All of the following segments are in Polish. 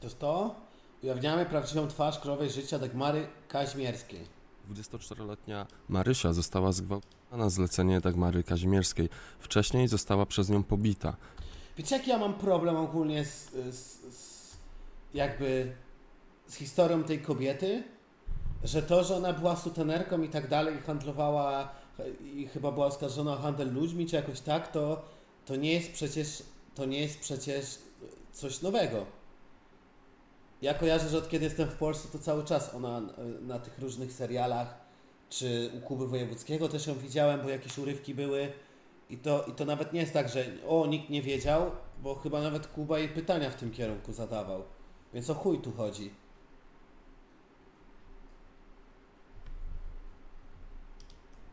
To jest to? Ujawniamy prawdziwą twarz królowej życia Dagmary Kaźmierskiej. 24-letnia Marysia została zgwałcona na zlecenie Dagmary Kazimierskiej. Wcześniej została przez nią pobita. Wiecie jaki ja mam problem ogólnie z, z, z jakby z historią tej kobiety? Że to, że ona była sutenerką i tak dalej i handlowała i chyba była oskarżona o handel ludźmi czy jakoś tak, to, to nie jest przecież to nie jest przecież coś nowego. Ja kojarzę, że od kiedy jestem w Polsce, to cały czas ona e, na tych różnych serialach, czy u Kuby Wojewódzkiego też ją widziałem, bo jakieś urywki były. I to, I to nawet nie jest tak, że o, nikt nie wiedział, bo chyba nawet Kuba jej pytania w tym kierunku zadawał. Więc o chuj tu chodzi.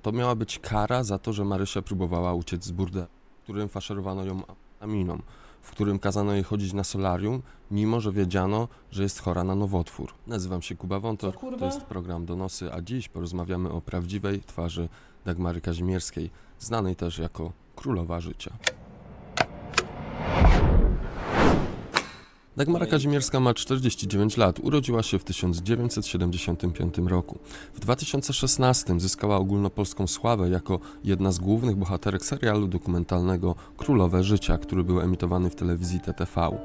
To miała być kara za to, że Marysia próbowała uciec z burdelu, w którym faszerowano ją aminą, w którym kazano jej chodzić na solarium, mimo że wiedziano, że jest chora na nowotwór. Nazywam się Kuba Wątor, Co, kurwa? to jest program Donosy, a dziś porozmawiamy o prawdziwej twarzy Dagmary Kazimierskiej, znanej też jako Królowa Życia. Dagmara Kazimierska ma 49 lat, urodziła się w 1975 roku. W 2016 zyskała ogólnopolską sławę jako jedna z głównych bohaterek serialu dokumentalnego Królowe Życia, który był emitowany w telewizji TTV.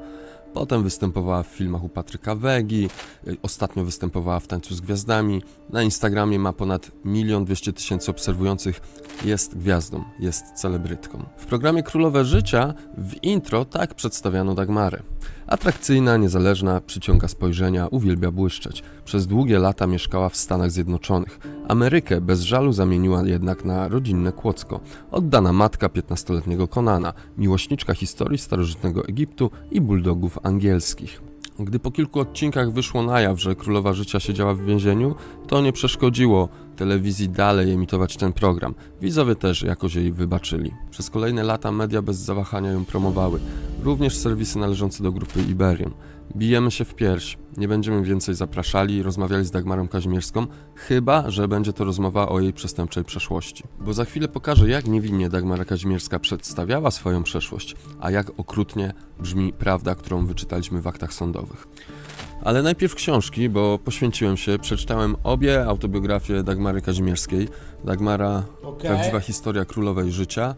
Potem występowała w filmach u Patryka Wegi, y, ostatnio występowała w Tańcu z Gwiazdami. Na Instagramie ma ponad 1 200 tysięcy obserwujących. Jest gwiazdą, jest celebrytką. W programie Królowe Życia w intro tak przedstawiano Dagmarę. Atrakcyjna, niezależna, przyciąga spojrzenia, uwielbia błyszczeć. Przez długie lata mieszkała w Stanach Zjednoczonych. Amerykę bez żalu zamieniła jednak na rodzinne kłocko. Oddana matka 15-letniego Konana, miłośniczka historii starożytnego Egiptu i bulldogów angielskich. Gdy po kilku odcinkach wyszło na jaw, że Królowa Życia siedziała w więzieniu, to nie przeszkodziło telewizji dalej emitować ten program. Widzowie też jakoś jej wybaczyli. Przez kolejne lata media bez zawahania ją promowały, również serwisy należące do grupy Iberion. Bijemy się w pierś. Nie będziemy więcej zapraszali i rozmawiali z Dagmarą Kazimierską, chyba że będzie to rozmowa o jej przestępczej przeszłości. Bo za chwilę pokażę, jak niewinnie Dagmara Kazimierska przedstawiała swoją przeszłość, a jak okrutnie brzmi prawda, którą wyczytaliśmy w aktach sądowych. Ale najpierw książki, bo poświęciłem się, przeczytałem obie autobiografie Dagmary Kazimierskiej. Dagmara, Okej. prawdziwa historia królowej życia.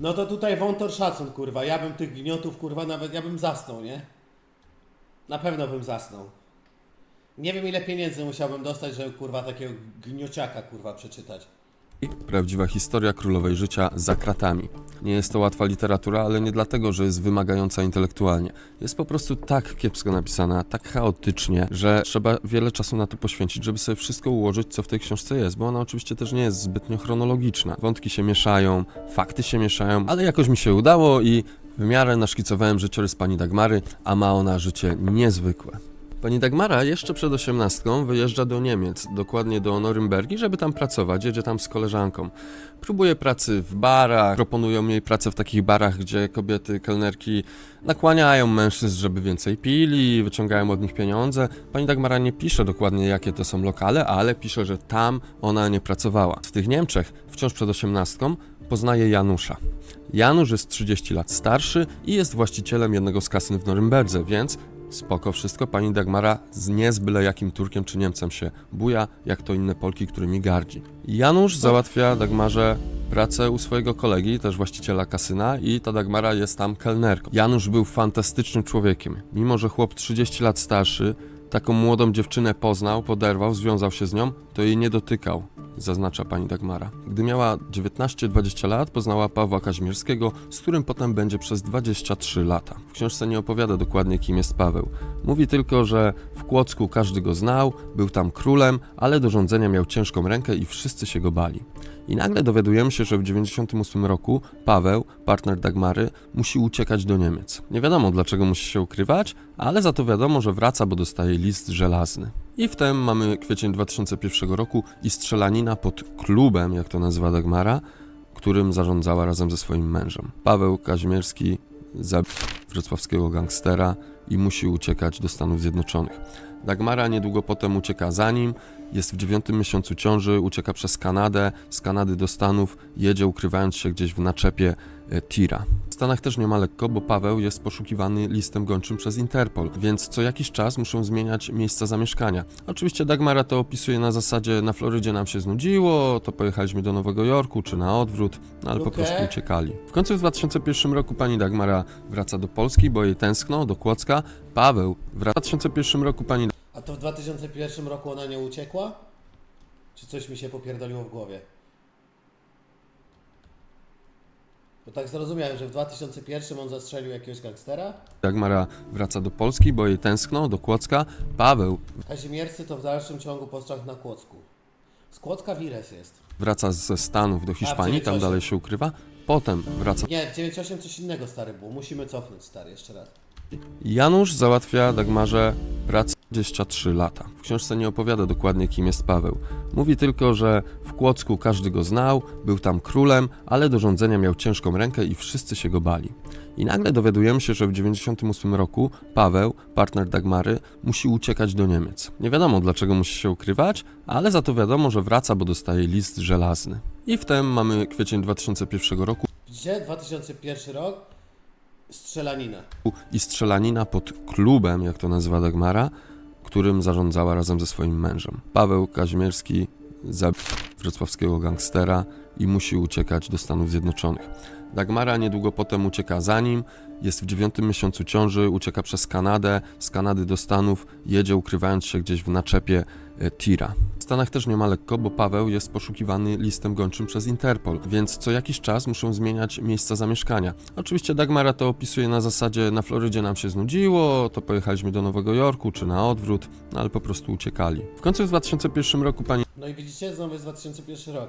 No to tutaj wątor szacun, kurwa. Ja bym tych gniotów, kurwa, nawet ja bym zasnął, nie? Na pewno bym zasnął. Nie wiem ile pieniędzy musiałbym dostać, żeby kurwa takiego gniociaka kurwa przeczytać. Prawdziwa historia królowej życia za kratami. Nie jest to łatwa literatura, ale nie dlatego, że jest wymagająca intelektualnie. Jest po prostu tak kiepsko napisana, tak chaotycznie, że trzeba wiele czasu na to poświęcić, żeby sobie wszystko ułożyć, co w tej książce jest, bo ona oczywiście też nie jest zbytnio chronologiczna. Wątki się mieszają, fakty się mieszają, ale jakoś mi się udało i w miarę naszkicowałem życiorys pani Dagmary, a ma ona życie niezwykłe. Pani Dagmara jeszcze przed osiemnastką wyjeżdża do Niemiec, dokładnie do Norymbergi, żeby tam pracować. Jedzie tam z koleżanką. Próbuje pracy w barach, proponują jej pracę w takich barach, gdzie kobiety, kelnerki nakłaniają mężczyzn, żeby więcej pili, wyciągają od nich pieniądze. Pani Dagmara nie pisze dokładnie, jakie to są lokale, ale pisze, że tam ona nie pracowała. W tych Niemczech, wciąż przed osiemnastką, poznaje Janusza. Janusz jest 30 lat starszy i jest właścicielem jednego z kasyn w Norymberdze, więc spoko wszystko. Pani Dagmara z nie z byle jakim Turkiem czy Niemcem się buja, jak to inne Polki, którymi gardzi. Janusz załatwia Dagmarze pracę u swojego kolegi, też właściciela kasyna i ta Dagmara jest tam kelnerką. Janusz był fantastycznym człowiekiem. Mimo, że chłop 30 lat starszy, taką młodą dziewczynę poznał, poderwał, związał się z nią, to jej nie dotykał, zaznacza pani Dagmara. Gdy miała 19-20 lat, poznała Pawła Kazimierskiego, z którym potem będzie przez 23 lata. W książce nie opowiada dokładnie, kim jest Paweł. Mówi tylko, że w Kłodzku każdy go znał, był tam królem, ale do rządzenia miał ciężką rękę i wszyscy się go bali. I nagle dowiadujemy się, że w 98 roku Paweł, partner Dagmary, musi uciekać do Niemiec. Nie wiadomo dlaczego musi się ukrywać, ale za to wiadomo, że wraca, bo dostaje list żelazny. I wtem mamy kwiecień 2001 roku i strzelanina pod klubem, jak to nazywa Dagmara, którym zarządzała razem ze swoim mężem. Paweł Kazimierski zabił wrocławskiego gangstera i musi uciekać do Stanów Zjednoczonych. Dagmara niedługo potem ucieka za nim jest w dziewiątym miesiącu ciąży, ucieka przez Kanadę, z Kanady do Stanów, jedzie ukrywając się gdzieś w naczepie e, tira. W Stanach też nie ma lekko, bo Paweł jest poszukiwany listem gończym przez Interpol, więc co jakiś czas muszą zmieniać miejsca zamieszkania. Oczywiście Dagmara to opisuje na zasadzie na Florydzie nam się znudziło, to pojechaliśmy do Nowego Jorku, czy na odwrót, no ale po Okej. prostu uciekali. W końcu w 2001 roku pani Dagmara wraca do Polski, bo jej tęskno, do Kłodzka. Paweł wraca w 2001 roku pani A to w 2001 roku ona nie uciekła? Czy coś mi się popierdoliło w głowie? Bo tak zrozumiałem, że w 2001 on zastrzelił jakiegoś gangstera? Dagmara wraca do Polski, bo jej tęskno, do Kłodzka. Paweł Kazimierscy to w dalszym ciągu postrach na Kłodzku. Z Kłodzka Wires jest. wraca ze Stanów do Hiszpanii, tam 98. dalej się ukrywa. Potem wraca. Nie, w 98 coś innego stary było. Musimy cofnąć stary, jeszcze raz. Janusz załatwia Dagmarze pracę 23 lata. W książce nie opowiada dokładnie, kim jest Paweł. Mówi tylko, że w Kłodzku każdy go znał, był tam królem, ale do rządzenia miał ciężką rękę i wszyscy się go bali. I nagle dowiadujemy się, że w 98 roku Paweł, partner Dagmary, musi uciekać do Niemiec. Nie wiadomo dlaczego musi się ukrywać, ale za to wiadomo, że wraca, bo dostaje list żelazny. I wtem mamy kwiecień 2001 roku Gdzie? 2001 rok? Strzelanina. i strzelanina pod klubem, jak to nazywa Dagmara, którym zarządzała razem ze swoim mężem. Paweł Kazimierski zabił wrocławskiego gangstera i musi uciekać do Stanów Zjednoczonych. Dagmara niedługo potem ucieka za nim, jest w dziewiątym miesiącu ciąży, ucieka przez Kanadę, z Kanady do Stanów, jedzie ukrywając się gdzieś w naczepie e, tira. W Stanach też nie ma lekko, bo Paweł jest poszukiwany listem gończym przez Interpol, więc co jakiś czas muszą zmieniać miejsca zamieszkania. Oczywiście Dagmara to opisuje na zasadzie na Florydzie nam się znudziło, to pojechaliśmy do Nowego Jorku, czy na odwrót, no ale po prostu uciekali. W końcu w 2001 roku pani No i widzicie, znowu jest 2001 rok.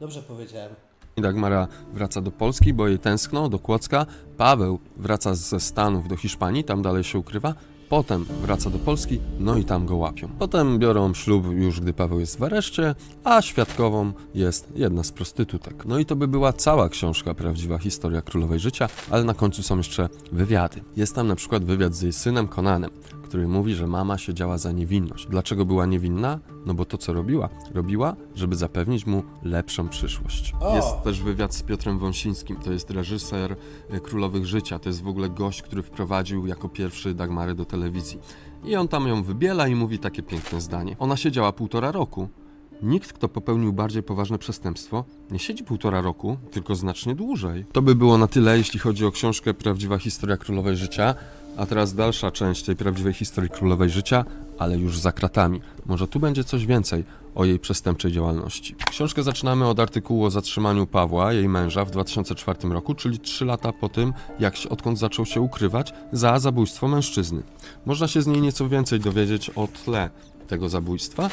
Dobrze powiedziałem. Dagmara wraca do Polski, bo jej tęskno, do Kłodzka. Paweł wraca ze Stanów do Hiszpanii, tam dalej się ukrywa. Potem wraca do Polski, no i tam go łapią. Potem biorą ślub już, gdy Paweł jest w areszcie, a świadkową jest jedna z prostytutek. No i to by była cała książka, prawdziwa historia królowej życia, ale na końcu są jeszcze wywiady. Jest tam na przykład wywiad z jej synem Konanem, który mówi, że mama siedziała za niewinność. Dlaczego była niewinna? No bo to, co robiła, robiła, żeby zapewnić mu lepszą przyszłość. O! Jest też wywiad z Piotrem Wąsińskim, to jest reżyser y, Królowych Życia, to jest w ogóle gość, który wprowadził jako pierwszy Dagmarę do telewizji. I on tam ją wybiela i mówi takie piękne zdanie. Ona siedziała półtora roku. Nikt, kto popełnił bardziej poważne przestępstwo, nie siedzi półtora roku, tylko znacznie dłużej. To by było na tyle, jeśli chodzi o książkę Prawdziwa Historia Królowej Życia. A teraz dalsza część tej prawdziwej historii królowej życia, ale już za kratami. Może tu będzie coś więcej o jej przestępczej działalności. Książkę zaczynamy od artykułu o zatrzymaniu Pawła, jej męża, w 2004 roku, czyli 3 lata po tym, jak się, odkąd zaczął się ukrywać za zabójstwo mężczyzny. Można się z niej nieco więcej dowiedzieć o tle tego zabójstwa.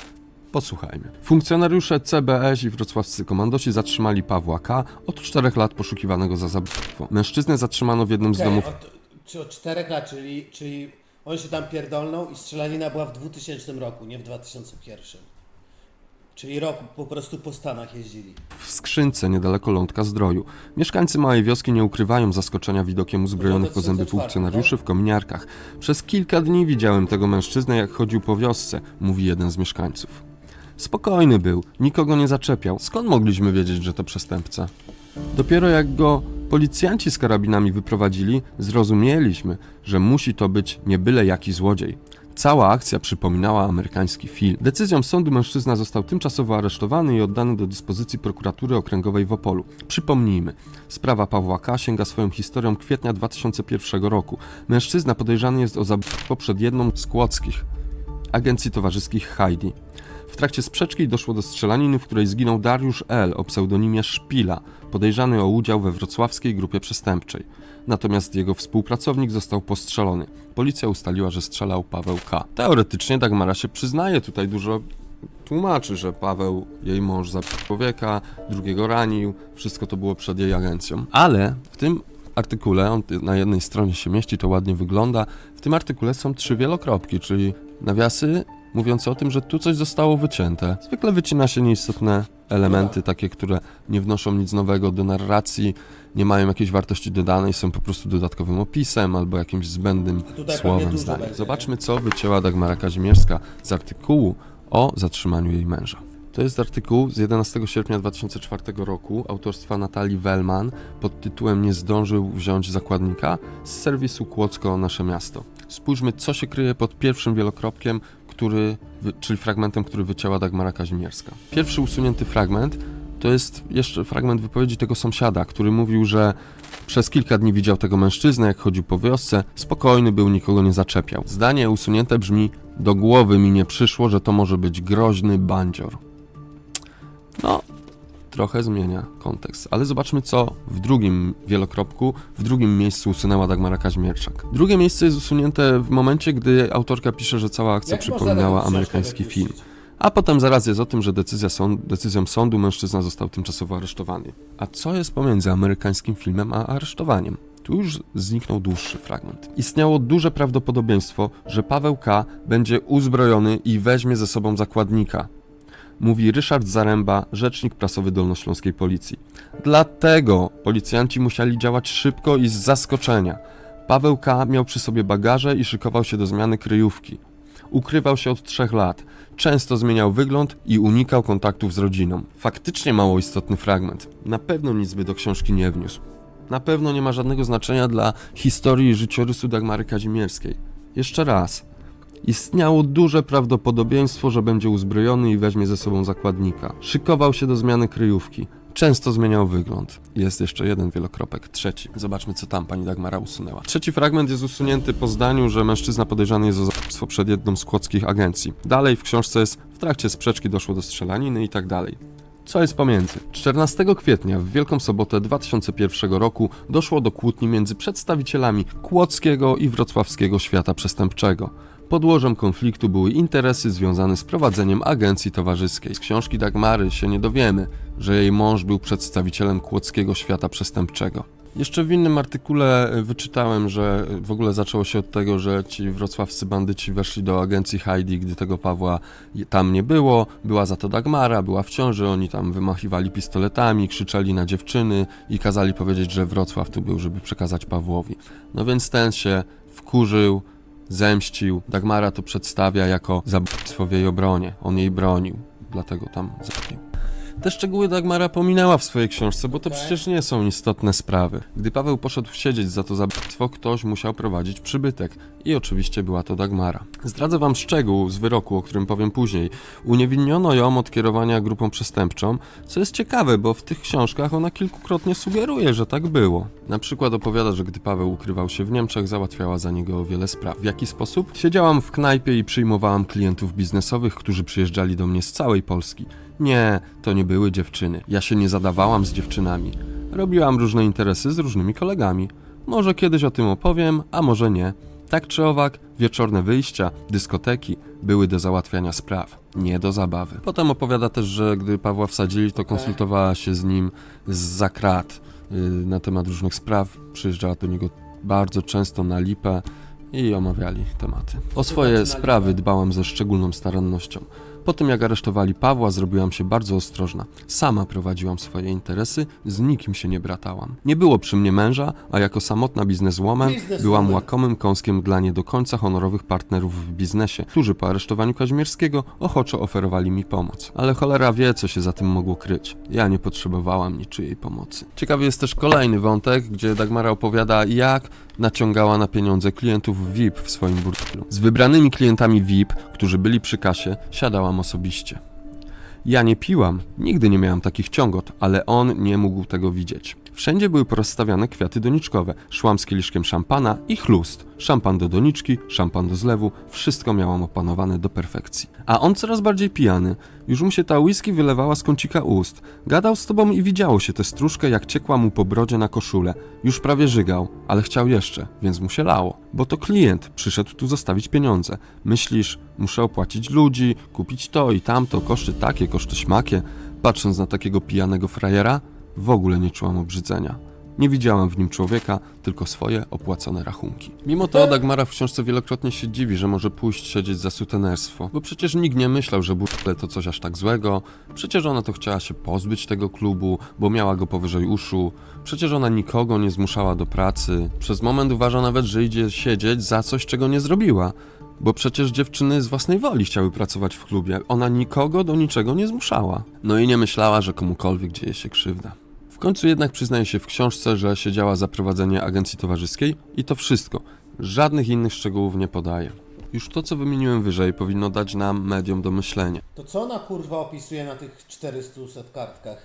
Posłuchajmy. Funkcjonariusze CBS i wrocławscy komandosi zatrzymali Pawła K. od 4 lat poszukiwanego za zabójstwo. Mężczyznę zatrzymano w jednym z domów czy od 4 lat, czyli, czyli on się tam pierdolnął i strzelanina była w 2000 roku, nie w 2001. Czyli rok po prostu po Stanach jeździli. w skrzynce niedaleko lądka zdroju. Mieszkańcy małej wioski nie ukrywają zaskoczenia widokiem uzbrojonych po zęby 2004, funkcjonariuszy w kominiarkach. Przez kilka dni widziałem tego mężczyznę, jak chodził po wiosce, mówi jeden z mieszkańców. Spokojny był, nikogo nie zaczepiał. Skąd mogliśmy wiedzieć, że to przestępca? Dopiero jak go policjanci z karabinami wyprowadzili, zrozumieliśmy, że musi to być nie byle jaki złodziej. Cała akcja przypominała amerykański film. Decyzją sądu mężczyzna został tymczasowo aresztowany i oddany do dyspozycji prokuratury okręgowej w Opolu. Przypomnijmy, sprawa Pawła K. sięga swoją historią kwietnia 2001 roku. Mężczyzna podejrzany jest o zabójstwo przed jedną z kłodzkich agencji towarzyskich Heidi. W trakcie sprzeczki doszło do strzelaniny, w której zginął Dariusz L. o pseudonimie Szpila, podejrzany o udział we wrocławskiej grupie przestępczej. Natomiast jego współpracownik został postrzelony. Policja ustaliła, że strzelał Paweł K. Teoretycznie Dagmara się przyznaje, tutaj dużo tłumaczy, że Paweł, jej mąż, zabił człowieka, drugiego ranił, wszystko to było przed jej agencją. Ale w tym artykule, on na jednej stronie się mieści, to ładnie wygląda, w tym artykule są trzy wielokropki, czyli nawiasy mówiące o tym, że tu coś zostało wycięte. Zwykle wycina się nieistotne elementy, takie, które nie wnoszą nic nowego do narracji, nie mają jakiejś wartości dodanej, są po prostu dodatkowym opisem albo jakimś zbędnym słowem, zdaniem. Zobaczmy, co wycięła Dagmara Kazimierska z artykułu o zatrzymaniu jej męża. To jest artykuł z 11 sierpnia 2004 roku autorstwa Natalii Wellman pod tytułem Nie zdążył wziąć zakładnika z serwisu Kłodzko Nasze Miasto. Spójrzmy, co się kryje pod pierwszym wielokropkiem, który, czyli fragmentem, który wycięła Dagmara Kazimierska. Pierwszy usunięty fragment to jest jeszcze fragment wypowiedzi tego sąsiada, który mówił, że przez kilka dni widział tego mężczyznę, jak chodził po wiosce, spokojny był, nikogo nie zaczepiał. Zdanie usunięte brzmi: Do głowy mi nie przyszło, że to może być groźny bandzior. No, trochę zmienia kontekst, ale zobaczmy, co w drugim wielokropku, w drugim miejscu usunęła Dagmara Kaźmierczak. Drugie miejsce jest usunięte w momencie, gdy autorka pisze, że cała akcja Jak przypominała amerykański film. A potem zaraz jest o tym, że decyzja sąd, decyzją sądu mężczyzna został tymczasowo aresztowany. A co jest pomiędzy amerykańskim filmem a aresztowaniem? Tu już zniknął dłuższy fragment. Istniało duże prawdopodobieństwo, że Paweł K. będzie uzbrojony i weźmie ze sobą zakładnika. Mówi Ryszard Zaręba, rzecznik prasowy Dolnośląskiej Policji. Dlatego policjanci musieli działać szybko i z zaskoczenia. Paweł K. miał przy sobie bagaże i szykował się do zmiany kryjówki. Ukrywał się od trzech lat. Często zmieniał wygląd i unikał kontaktów z rodziną. Faktycznie mało istotny fragment. Na pewno nic by do książki nie wniósł. Na pewno nie ma żadnego znaczenia dla historii i życiorysu Dagmary Kazimierskiej. Jeszcze raz. Istniało duże prawdopodobieństwo, że będzie uzbrojony i weźmie ze sobą zakładnika. Szykował się do zmiany kryjówki. Często zmieniał wygląd. Jest jeszcze jeden wielokropek, trzeci. Zobaczmy, co tam pani Dagmara usunęła. Trzeci fragment jest usunięty po zdaniu, że mężczyzna podejrzany jest o zabójstwo przed jedną z kłodzkich agencji. Dalej w książce jest, w trakcie sprzeczki doszło do strzelaniny i tak dalej. Co jest pomiędzy? 14 kwietnia w Wielką Sobotę 2001 roku doszło do kłótni między przedstawicielami kłodzkiego i wrocławskiego świata przestępczego. Podłożem konfliktu były interesy związane z prowadzeniem agencji towarzyskiej. Z książki Dagmary się nie dowiemy, że jej mąż był przedstawicielem kłodzkiego świata przestępczego. Jeszcze w innym artykule e, wyczytałem, że e, w ogóle zaczęło się od tego, że ci wrocławscy bandyci weszli do agencji Heidi, gdy tego Pawła tam nie było. Była za to Dagmara, była w ciąży, oni tam wymachiwali pistoletami, krzyczeli na dziewczyny i kazali powiedzieć, że Wrocław tu był, żeby przekazać Pawłowi. No więc ten się wkurzył, zemścił. Dagmara to przedstawia jako zabójstwo w jej obronie. On jej bronił, dlatego tam zabił. Te szczegóły Dagmara pominęła w swojej książce, bo to przecież nie są istotne sprawy. Gdy Paweł poszedł siedzieć za to zabójstwo, ktoś musiał prowadzić przybytek. I oczywiście była to Dagmara. Zdradzę wam szczegół z wyroku, o którym powiem później. Uniewinniono ją od kierowania grupą przestępczą, co jest ciekawe, bo w tych książkach ona kilkukrotnie sugeruje, że tak było. Na przykład opowiada, że gdy Paweł ukrywał się w Niemczech, załatwiała za niego wiele spraw. W jaki sposób? Siedziałam w knajpie i przyjmowałam klientów biznesowych, którzy przyjeżdżali do mnie z całej Polski. Nie, to nie były dziewczyny. Ja się nie zadawałam z dziewczynami. Robiłam różne interesy z różnymi kolegami. Może kiedyś o tym opowiem, a może nie. Tak czy owak, wieczorne wyjścia, dyskoteki były do załatwiania spraw, nie do zabawy. Potem opowiada też, że gdy Pawła wsadzili, to konsultowała się z nim z krat yy, na temat różnych spraw. Przyjeżdżała do niego bardzo często na lipę i omawiali tematy. O swoje znaczy na sprawy dbałam ze szczególną starannością. Po tym jak aresztowali Pawła, zrobiłam się bardzo ostrożna. Sama prowadziłam swoje interesy, z nikim się nie bratałam. Nie było przy mnie męża, a jako samotna bizneswoman byłam łakomym kąskiem dla nie do końca honorowych partnerów w biznesie, którzy po aresztowaniu Kazimierskiego ochoczo oferowali mi pomoc. Ale cholera wie, co się za tym mogło kryć. Ja nie potrzebowałam niczyjej pomocy. Ciekawy jest też kolejny wątek, gdzie Dagmara opowiada, jak naciągała na pieniądze klientów VIP w swoim burdelu. Z wybranymi klientami VIP, którzy byli przy kasie, siadałam osobiście. Ja nie piłam, nigdy nie miałam takich ciągot, ale on nie mógł tego widzieć. Wszędzie były porozstawiane kwiaty doniczkowe. Szłam z kieliszkiem szampana i chlust. Szampan do doniczki, szampan do zlewu, wszystko miałam opanowane do perfekcji. A on coraz bardziej pijany. Już mu się ta whisky wylewała z kącika ust. Gadał z tobą i widziało się tę stróżkę, jak ciekła mu po brodzie na koszulę. Już prawie żygał, ale chciał jeszcze, więc mu się lało. Bo to klient, przyszedł tu zostawić pieniądze. Myślisz, muszę opłacić ludzi, kupić to i tamto, koszty takie, koszty śmakie. Patrząc na takiego pijanego frajera, w ogóle nie czułam obrzydzenia. Nie widziałam w nim człowieka, tylko swoje opłacone rachunki. Mimo to Dagmara w książce wielokrotnie się dziwi, że może pójść siedzieć za sutenerstwo, bo przecież nikt nie myślał, że burle to coś aż tak złego. Przecież ona to chciała się pozbyć tego klubu, bo miała go powyżej uszu. Przecież ona nikogo nie zmuszała do pracy. Przez moment uważa nawet, że idzie siedzieć za coś, czego nie zrobiła. bo przecież dziewczyny z własnej woli chciały pracować w klubie. Ona nikogo do niczego nie zmuszała. No i nie myślała, że komukolwiek dzieje się krzywda. W końcu jednak przyznaje się w książce, że siedziała za prowadzenie agencji towarzyskiej i to wszystko. Żadnych innych szczegółów nie podaje. Już to, co wymieniłem wyżej, powinno dać nam medium do myślenia. To co ona kurwa opisuje na tych 400 kartkach?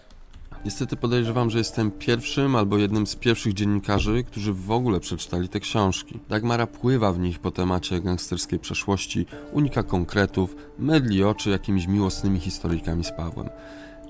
Niestety podejrzewam, że jestem pierwszym albo jednym z pierwszych dziennikarzy, którzy w ogóle przeczytali te książki. Dagmara pływa w nich po temacie gangsterskiej przeszłości, unika konkretów, mydli oczy jakimiś miłosnymi historyjkami z Pawłem.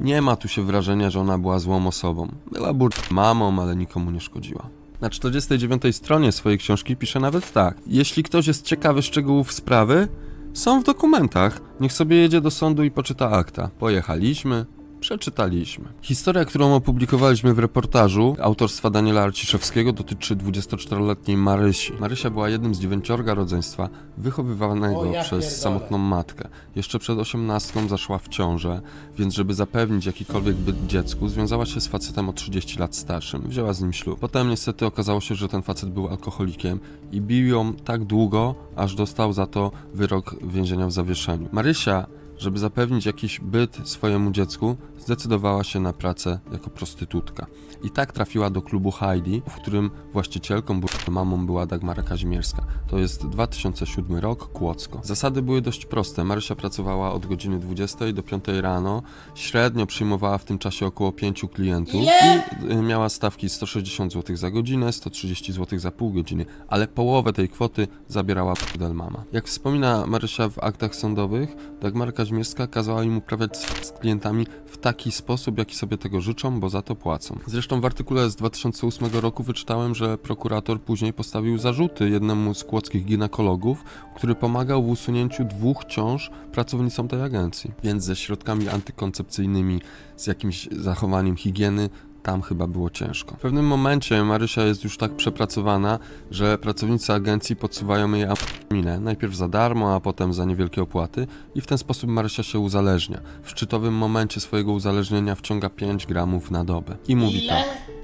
Nie ma tu się wrażenia, że ona była złą osobą. Była bur... mamą, ale nikomu nie szkodziła. Na 49 stronie swojej książki pisze nawet tak. Jeśli ktoś jest ciekawy szczegółów sprawy, są w dokumentach. Niech sobie jedzie do sądu i poczyta akta. Pojechaliśmy, przeczytaliśmy. Historia, którą opublikowaliśmy w reportażu autorstwa Daniela Arciszewskiego dotyczy 24-letniej Marysi. Marysia była jednym z dziewięciorga rodzeństwa wychowywanego O, ja przez samotną matkę. Jeszcze przed osiemnastką zaszła w ciążę, więc żeby zapewnić jakikolwiek byt dziecku, związała się z facetem o 30 lat starszym. Wzięła z nim ślub. Potem niestety okazało się, że ten facet był alkoholikiem i bił ją tak długo, aż dostał za to wyrok więzienia w zawieszeniu. Marysia żeby zapewnić jakiś byt swojemu dziecku, zdecydowała się na pracę jako prostytutka. I tak trafiła do klubu Heidi, w którym właścicielką, mamą była Dagmara Kazimierska. To jest 2007 rok, Kłodzko. Zasady były dość proste. Marysia pracowała od godziny 20 do 5 rano. Średnio przyjmowała w tym czasie około 5 klientów. I y, miała stawki 160 zł za godzinę, 130 zł za pół godziny, ale połowę tej kwoty zabierała Del Mama. Jak wspomina Marysia w aktach sądowych, Dagmara Kazimierska kazała im uprawiać z klientami w taki sposób, jaki sobie tego życzą, bo za to płacą. Zresztą w artykule z 2008 roku wyczytałem, że prokurator później postawił zarzuty jednemu z kłodzkich ginekologów, który pomagał w usunięciu dwóch ciąż pracownicom tej agencji. Więc ze środkami antykoncepcyjnymi, z jakimś zachowaniem higieny, tam chyba było ciężko. W pewnym momencie Marysia jest już tak przepracowana, że pracownicy agencji podsuwają jej minę, najpierw za darmo, a potem za niewielkie opłaty i w ten sposób Marysia się uzależnia. W szczytowym momencie swojego uzależnienia wciąga 5 gramów na dobę. I mówi tak.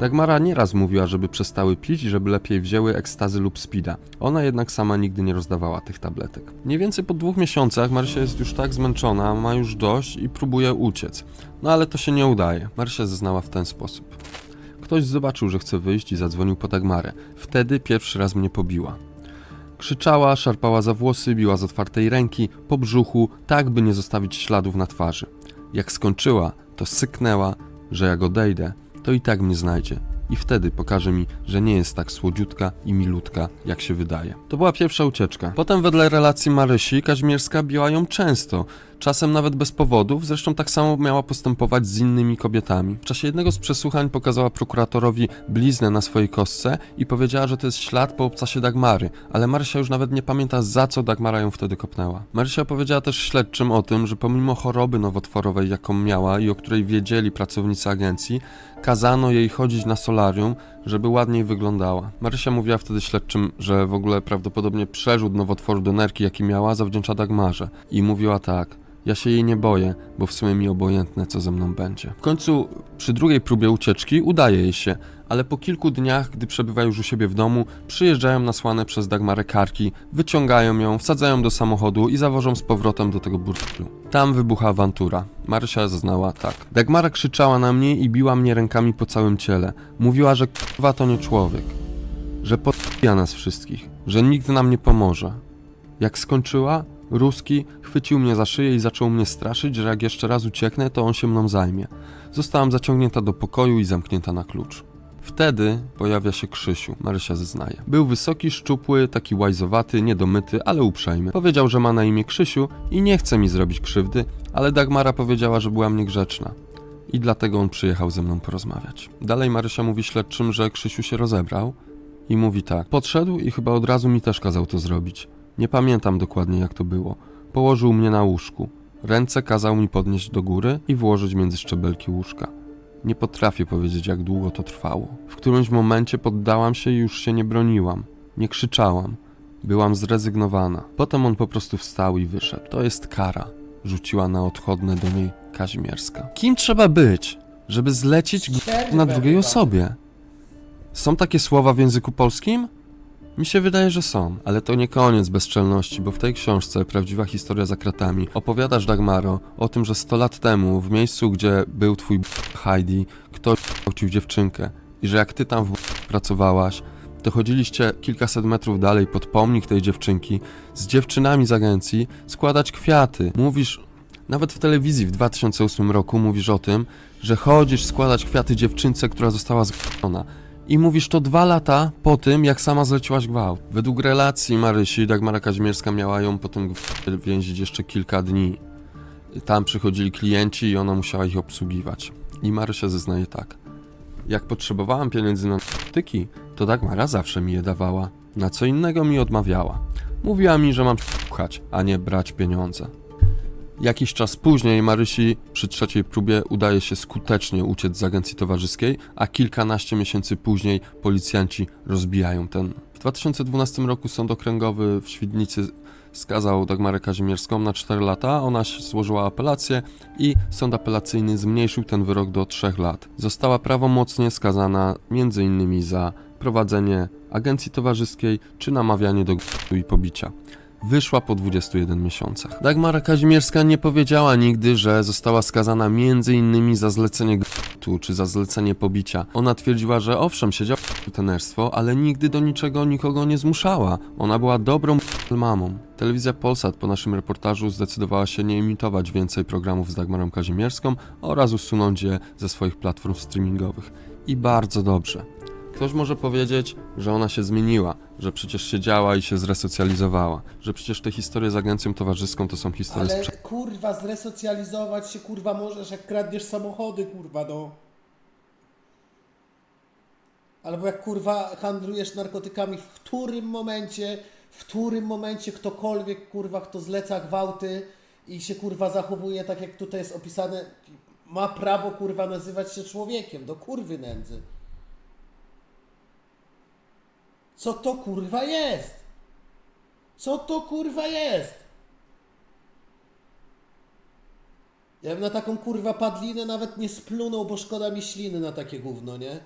Dagmara nieraz mówiła, żeby przestały pić i żeby lepiej wzięły ekstazy lub speeda. Ona jednak sama nigdy nie rozdawała tych tabletek. Mniej więcej po dwóch miesiącach Marysia jest już tak zmęczona, ma już dość i próbuje uciec. No ale to się nie udaje. Marysia zeznała w ten sposób. Ktoś zobaczył, że chce wyjść i zadzwonił po Dagmarę. Wtedy pierwszy raz mnie pobiła. Krzyczała, szarpała za włosy, biła z otwartej ręki, po brzuchu, tak by nie zostawić śladów na twarzy. Jak skończyła, to syknęła, że jak odejdę, to i tak mnie znajdzie. I wtedy pokaże mi, że nie jest tak słodziutka i milutka, jak się wydaje. To była pierwsza ucieczka. Potem wedle relacji Marysi, Kaźmierska biła ją często, czasem nawet bez powodów, zresztą tak samo miała postępować z innymi kobietami. W czasie jednego z przesłuchań pokazała prokuratorowi bliznę na swojej kostce i powiedziała, że to jest ślad po obcasie Dagmary, ale Marysia już nawet nie pamięta za co Dagmara ją wtedy kopnęła. Marysia powiedziała też śledczym o tym, że pomimo choroby nowotworowej, jaką miała i o której wiedzieli pracownicy agencji, kazano jej chodzić na solarium, żeby ładniej wyglądała. Marysia mówiła wtedy śledczym, że w ogóle prawdopodobnie przerzut nowotworu do nerki, jaki miała, zawdzięcza Dagmarze. I mówiła tak. Ja się jej nie boję, bo w sumie mi obojętne, co ze mną będzie. W końcu, przy drugiej próbie ucieczki, udaje jej się, ale po kilku dniach, gdy przebywa już u siebie w domu, przyjeżdżają nasłane przez Dagmarę karki, wyciągają ją, wsadzają do samochodu i zawożą z powrotem do tego burdelu. Tam wybucha awantura. Marysia zeznała tak. Dagmara krzyczała na mnie i biła mnie rękami po całym ciele. Mówiła, że k***wa to nie człowiek. Że podbija nas wszystkich. Że nikt nam nie pomoże. Jak skończyła, Ruski chwycił mnie za szyję i zaczął mnie straszyć, że jak jeszcze raz ucieknę, to on się mną zajmie. Zostałam zaciągnięta do pokoju i zamknięta na klucz. Wtedy pojawia się Krzysiu, Marysia zeznaje. Był wysoki, szczupły, taki łajzowaty, niedomyty, ale uprzejmy. Powiedział, że ma na imię Krzysiu i nie chce mi zrobić krzywdy, ale Dagmara powiedziała, że byłam niegrzeczna. I dlatego on przyjechał ze mną porozmawiać. Dalej Marysia mówi śledczym, że Krzysiu się rozebrał i mówi tak. Podszedł i chyba od razu mi też kazał to zrobić. Nie pamiętam dokładnie jak to było. Położył mnie na łóżku. Ręce kazał mi podnieść do góry i włożyć między szczebelki łóżka. Nie potrafię powiedzieć, jak długo to trwało. W którymś momencie poddałam się i już się nie broniłam. Nie krzyczałam. Byłam zrezygnowana. Potem on po prostu wstał i wyszedł. To jest kara. Rzuciła na odchodne do niej Kazimierska. Kim trzeba być, żeby zlecić g- na drugiej osobie? Są takie słowa w języku polskim? Mi się wydaje, że są, ale to nie koniec bezczelności, bo w tej książce Prawdziwa historia za kratami opowiadasz Dagmaro o tym, że 100 lat temu w miejscu, gdzie był twój Heidi, ktoś gwałcił dziewczynkę i że jak ty tam w pracowałaś, to chodziliście kilkaset metrów dalej pod pomnik tej dziewczynki z dziewczynami z agencji składać kwiaty. Mówisz, nawet w telewizji w 2008 roku mówisz o tym, że chodzisz składać kwiaty dziewczynce, która została zgwałcona. I mówisz to dwa lata po tym, jak sama zleciłaś gwałt. Według relacji Marysi, Dagmara Kazimierska miała ją potem więzić jeszcze kilka dni. Tam przychodzili klienci i ona musiała ich obsługiwać. I Marysia zeznaje tak. Jak potrzebowałam pieniędzy na narkotyki, to Dagmara zawsze mi je dawała. Na co innego mi odmawiała. Mówiła mi, że mam słuchać, a nie brać pieniądze. Jakiś czas później Marysi przy trzeciej próbie udaje się skutecznie uciec z agencji towarzyskiej, a kilkanaście miesięcy później policjanci rozbijają ten. W 2012 roku Sąd Okręgowy w Świdnicy skazał Dagmarę Kazimierską na 4 lata, ona złożyła apelację i sąd apelacyjny zmniejszył ten wyrok do 3 lat. Została prawomocnie skazana m.in. za prowadzenie agencji towarzyskiej czy namawianie do i pobicia wyszła po 21 miesiącach. Dagmara Kazimierska nie powiedziała nigdy, że została skazana m.in. za zlecenie gwałtu czy za zlecenie pobicia. Ona twierdziła, że owszem, siedziała w tenerstwo, ale nigdy do niczego nikogo nie zmuszała. Ona była dobrą mamą. Telewizja Polsat po naszym reportażu zdecydowała się nie emitować więcej programów z Dagmarą Kazimierską oraz usunąć je ze swoich platform streamingowych. I bardzo dobrze. Ktoś może powiedzieć, że ona się zmieniła, że przecież siedziała i się zresocjalizowała, że przecież te historie z agencją towarzyską to są historie Ale sprzed... kurwa, zresocjalizować się kurwa możesz jak kradniesz samochody, kurwa, no. Albo jak kurwa handlujesz narkotykami, w którym momencie, w którym momencie ktokolwiek kurwa, kto zleca gwałty i się kurwa zachowuje tak jak tutaj jest opisane, ma prawo kurwa nazywać się człowiekiem, do kurwy nędzy. Co to kurwa jest? Co to kurwa jest? Ja bym na taką kurwa padlinę nawet nie splunął, bo szkoda mi śliny na takie gówno, nie?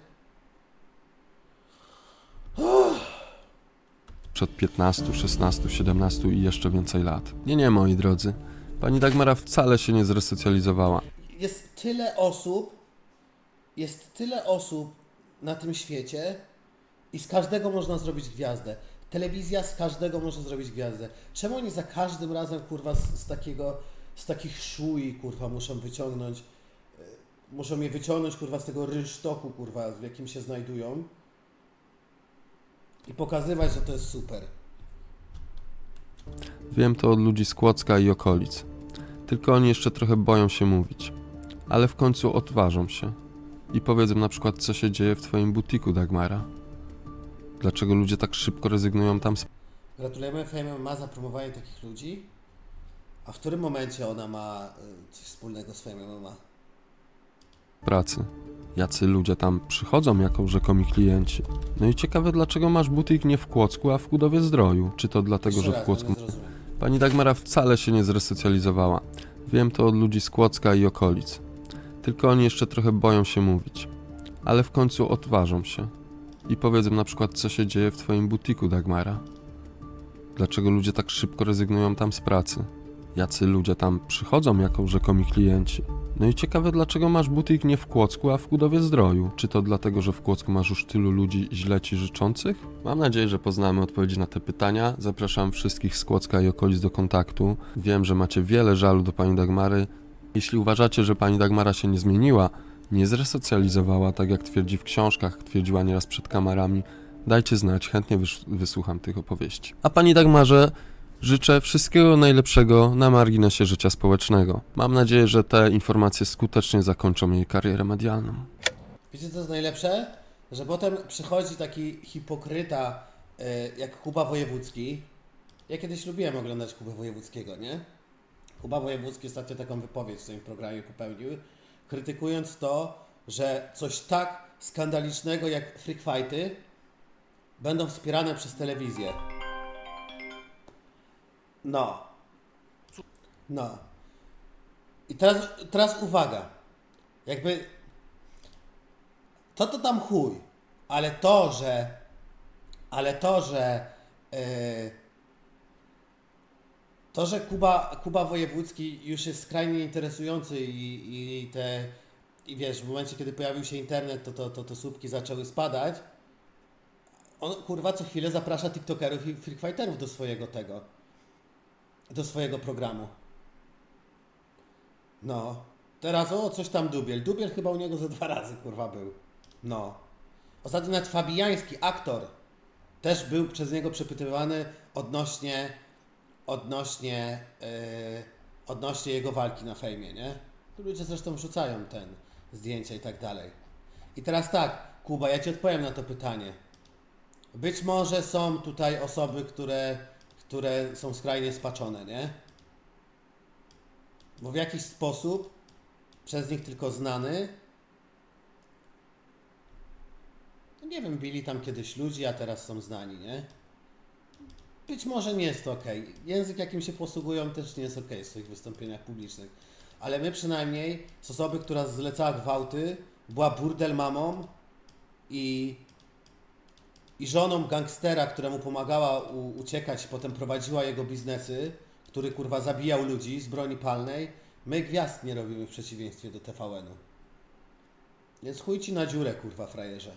przed 15, 16, 17 i jeszcze więcej lat. Nie, nie, moi drodzy. Pani Dagmara wcale się nie zresocjalizowała. Jest tyle osób, jest tyle osób na tym świecie i z każdego można zrobić gwiazdę. Telewizja z każdego może zrobić gwiazdę. Czemu oni za każdym razem kurwa z, z takiego, z takich szui kurwa muszą wyciągnąć, e, muszą je wyciągnąć kurwa z tego rynsztoku kurwa, w jakim się znajdują i pokazywać, że to jest super. Wiem to od ludzi z Kłodzka i okolic. Tylko oni jeszcze trochę boją się mówić. Ale w końcu odważą się. I powiedzą na przykład, co się dzieje w twoim butiku, Dagmara. Dlaczego ludzie tak szybko rezygnują tam z Gratulujemy Fame ma za promowanie takich ludzi. A w którym momencie ona ma y, coś wspólnego z Fame MMA? pracy. Jacy ludzie tam przychodzą jako rzekomi klienci. No i ciekawe, dlaczego masz butik nie w Kłodzku, a w Kudowie Zdroju. Czy to dlatego, Jeszcze że w raz, Kłodzku nie zrozumiem. Pani Dagmara wcale się nie zresocjalizowała. Wiem to od ludzi z Kłodzka i okolic. Tylko oni jeszcze trochę boją się mówić. Ale w końcu odważą się. I powiedzą na przykład, co się dzieje w twoim butiku, Dagmara. Dlaczego ludzie tak szybko rezygnują tam z pracy? Jacy ludzie tam przychodzą jako rzekomi klienci? No i ciekawe, dlaczego masz butik nie w Kłodzku, a w Kudowie Zdroju. Czy to dlatego, że w Kłodzku masz już tylu ludzi źle ci życzących? Mam nadzieję, że poznamy odpowiedzi na te pytania. Zapraszam wszystkich z Kłodzka i okolic do kontaktu. Wiem, że macie wiele żalu do pani Dagmary. Jeśli uważacie, że pani Dagmara się nie zmieniła, nie zresocjalizowała, tak jak twierdzi w książkach, twierdziła nieraz przed kamerami, dajcie znać, chętnie wys- wysłucham tych opowieści. A pani Dagmarze życzę wszystkiego najlepszego na marginesie życia społecznego. Mam nadzieję, że te informacje skutecznie zakończą jej karierę medialną. Wiecie co jest najlepsze? Że potem przychodzi taki hipokryta y, jak Kuba Wojewódzki. Ja kiedyś lubiłem oglądać Kubę Wojewódzkiego, nie? Kuba Wojewódzki ostatnio taką wypowiedź w swoim programie popełnił, krytykując to, że coś tak skandalicznego jak freak fighty będą wspierane przez telewizję. No. No. I teraz, teraz uwaga. Jakby to to tam chuj, ale to, że Ale to, że yy, to, że Kuba, Kuba Wojewódzki już jest skrajnie interesujący i, i te i wiesz, w momencie kiedy pojawił się internet, to, to, to, to słupki zaczęły spadać. On kurwa co chwilę zaprasza TikTokerów i Free Fighterów do swojego tego. Do swojego programu. No. Teraz o coś tam Dubiel. Dubiel chyba u niego ze dwa razy kurwa był. No. Ostatnio nawet Fabijański, aktor, też był przez niego przepytywany odnośnie odnośnie yy, odnośnie jego walki na fejmie, nie? Ludzie zresztą wrzucają ten zdjęcia i tak dalej. I teraz tak, Kuba, ja ci odpowiem na to pytanie. Być może są tutaj osoby, które, które są skrajnie spaczone, nie? Bo w jakiś sposób przez nich tylko znany. No nie wiem, bili tam kiedyś ludzi, a teraz są znani, nie? Być może nie jest to ok. Język, jakim się posługują, też nie jest ok w swoich wystąpieniach publicznych. Ale my przynajmniej z osoby, która zlecała gwałty, była burdel mamą i, i żoną gangstera, któremu pomagała u, uciekać, potem prowadziła jego biznesy, który kurwa zabijał ludzi z broni palnej. My gwiazd nie robimy w przeciwieństwie do TVN-u. Więc chuj ci na dziurę, kurwa, frajerze.